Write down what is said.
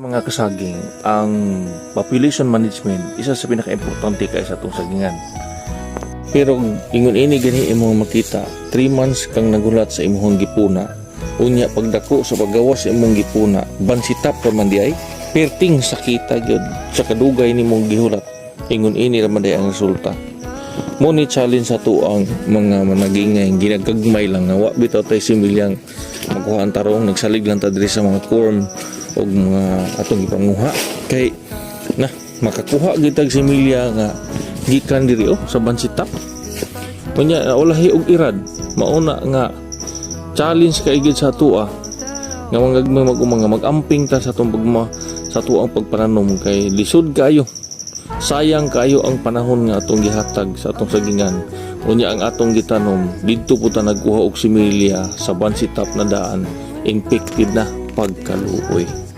mga kasaging, ang population management isa sa pinaka-importante kay sa atong sagingan. Pero ingon ini gani imo makita, 3 months kang nagulat sa imong gipuna. Unya pagdako sa paggawas sa imong gipuna, bansitap ra man di perting sakita gyud sa kadugay nimong gihulat. Ingon ini ra ang resulta. Mo ni challenge sa to ang mga managingay ginagagmay lang nga wa bitaw tay similyang magkuha ang tarong nagsalig lang ta sa mga corn og mga atong ipanguha. Kay na makakuha gitag similya nga gikan diri oh sa bansitap. Unya ulahi og irad. Mauna nga challenge kay gid sa tuwa nga mangagmay mag mga magamping ta sa atong pagma sa tuang pagpananom kay lisod kayo sayang kayo ang panahon nga atong gihatag sa atong sagingan. Unya ang atong gitanom didto po ta nagkuha og similya sa bansitap na daan. Infected na pagkaluoy